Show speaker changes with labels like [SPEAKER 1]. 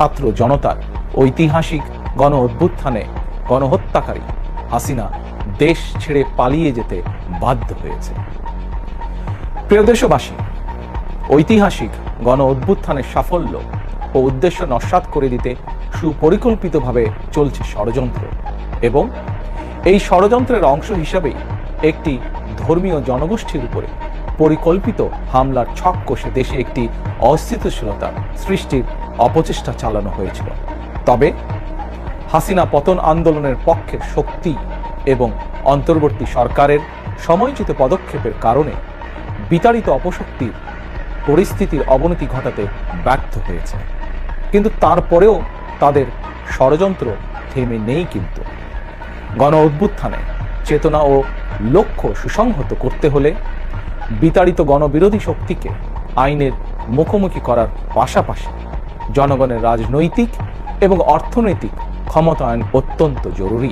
[SPEAKER 1] ছাত্র জনতার ঐতিহাসিক গণ অভ্যুত্থানে গণহত্যাকারী হাসিনা দেশ ছেড়ে পালিয়ে যেতে বাধ্য হয়েছে। প্রিয় দেশবাসী, ঐতিহাসিক গণ অভ্যুত্থানের সাফল্য ও উদ্দেশ্য নস্বাত করে দিতে সুপরিকল্পিতভাবে চলছে ষড়যন্ত্র এবং এই ষড়যন্ত্রের অংশ হিসাবেই একটি ধর্মীয় জনগোষ্ঠীর উপরে পরিকল্পিত হামলার ছক কষে দেশে একটি অস্থিতিশীলতা সৃষ্টির অপচেষ্টা চালানো হয়েছিল। তবে হাসিনা পতন আন্দোলনের পক্ষের শক্তি এবং অন্তর্বর্তী সরকারের সময়োচিত পদক্ষেপের কারণে বিতাড়িত অপশক্তির পরিস্থিতির অবনতি ঘটাতে ব্যর্থ হয়েছে। কিন্তু তারপরেও তাদের ষড়যন্ত্র থেমে নেই কিন্তু। গণ অভ্যুত্থানে চেতনা ও লক্ষ্য সুসংহত করতে হলে বিতাড়িত গণবিরোধী শক্তিকে আইনের মুখোমুখি করার পাশাপাশি জনগণের রাজনৈতিক এবং অর্থনৈতিক ক্ষমতায়ন অত্যন্ত জরুরি।